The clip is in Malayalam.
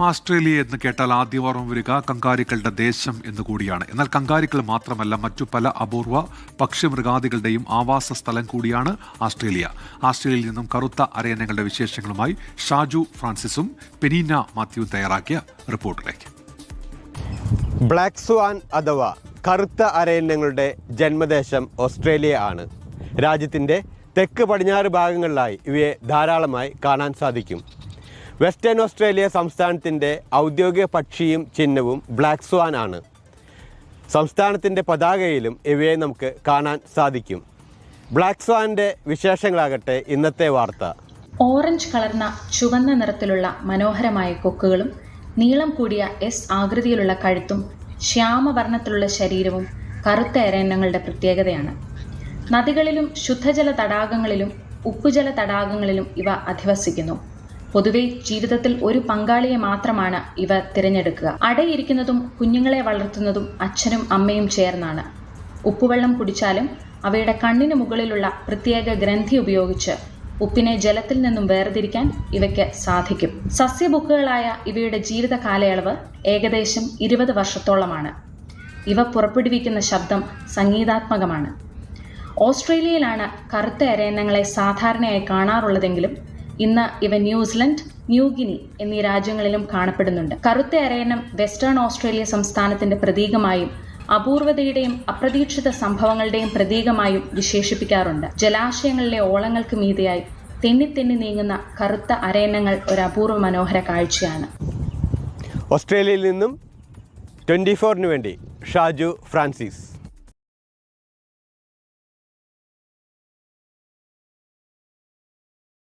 ആസ്ട്രേലിയ എന്ന് കേട്ടാൽ ആദ്യം ഓർമ്മ വരിക കങ്കാരിക്കളുടെ ദേശം എന്ന് കൂടിയാണ്. എന്നാൽ കങ്കാരിക്കൾ മാത്രമല്ല മറ്റു പല അപൂർവ പക്ഷിമൃഗാദികളുടെയും ആവാസ സ്ഥലം കൂടിയാണ് ആസ്ട്രേലിയ. ആസ്ട്രേലിയയിൽ നിന്നും കറുത്ത അരയന്നങ്ങളുടെ വിശേഷങ്ങളുമായി ഷാജു ഫ്രാൻസിസും പെനീന മാത്യു തയ്യാറാക്കിയ റിപ്പോർട്ടിലേക്ക്. ബ്ലാക്ക് സ്വാൻ അഥവാ കറുത്ത അരയന്നങ്ങളുടെ ജന്മദേശം ഓസ്ട്രേലിയ ആണ്. രാജ്യത്തിന്റെ തെക്ക് പടിഞ്ഞാറ് ഭാഗങ്ങളിലായി ഇവയെ ധാരാളമായി കാണാൻ സാധിക്കും. വെസ്റ്റേൺ ഓസ്ട്രേലിയ സംസ്ഥാനത്തിന്റെ ഔദ്യോഗിക പക്ഷിയും ചിഹ്നവും ബ്ലാക്ക് സ്വാൻ ആണ്. സംസ്ഥാനത്തിന്റെ പതാകയിലും ഇവയെ നമുക്ക് കാണാൻ സാധിക്കും. ബ്ലാക്ക് സ്വാന്റെ വിശേഷങ്ങളാകട്ടെ ഇന്നത്തെ വാർത്ത. ഓറഞ്ച് കളർന്ന ചുവന്ന നിറത്തിലുള്ള മനോഹരമായ കൊക്കുകളും നീളം കൂടിയ എസ് ആകൃതിയിലുള്ള കഴുത്തും ശ്യാമവർണത്തിലുള്ള ശരീരവും കറുത്ത എരയന്നങ്ങളുടെ പ്രത്യേകതയാണ്. നദികളിലും ശുദ്ധജല തടാകങ്ങളിലും ഉപ്പുജല തടാകങ്ങളിലും ഇവ അധിവസിക്കുന്നു. പൊതുവെ ജീവിതത്തിൽ ഒരു പങ്കാളിയെ മാത്രമാണ് ഇവ തിരഞ്ഞെടുക്കുക. അടയിരിക്കുന്നതും കുഞ്ഞുങ്ങളെ വളർത്തുന്നതും അച്ഛനും അമ്മയും ചേർന്നാണ്. ഉപ്പുവെള്ളം കുടിച്ചാലും അവയുടെ കണ്ണിന് മുകളിലുള്ള പ്രത്യേക ഗ്രന്ഥി ഉപയോഗിച്ച് ഉപ്പിനെ ജലത്തിൽ നിന്നും വേർതിരിക്കാൻ ഇവയ്ക്ക് സാധിക്കും. സസ്യബുക്കുകളായ ഇവയുടെ ജീവിത കാലയളവ് ഏകദേശം ഇരുപത് വർഷത്തോളമാണ്. ഇവ പുറപ്പെടുവിക്കുന്ന ശബ്ദം സംഗീതാത്മകമാണ്. ഓസ്ട്രേലിയയിലാണ് കറുത്ത അരയന്നങ്ങളെ സാധാരണയായി കാണാറുള്ളതെങ്കിലും ഇന്ന് ഇവ ന്യൂസിലൻഡ് ന്യൂഗിനി എന്നീ രാജ്യങ്ങളിലും കാണപ്പെടുന്നുണ്ട്. കറുത്ത അരയണം വെസ്റ്റേൺ ഓസ്ട്രേലിയ സംസ്ഥാനത്തിന്റെ പ്രതീകമായും അപൂർവതയുടെയും അപ്രതീക്ഷിത സംഭവങ്ങളുടെയും പ്രതീകമായും വിശേഷിപ്പിക്കാറുണ്ട്. ജലാശയങ്ങളിലെ ഓളങ്ങൾക്ക് മീതിയായി തെന്നി തെന്നി നീങ്ങുന്ന കറുത്ത അരയണങ്ങൾ ഒരു അപൂർവ മനോഹര കാഴ്ചയാണ്. ഓസ്ട്രേലിയയിൽ നിന്നും ട്വന്റി ഫോറിന് വേണ്ടി ഷാജു ഫ്രാൻസിസ്.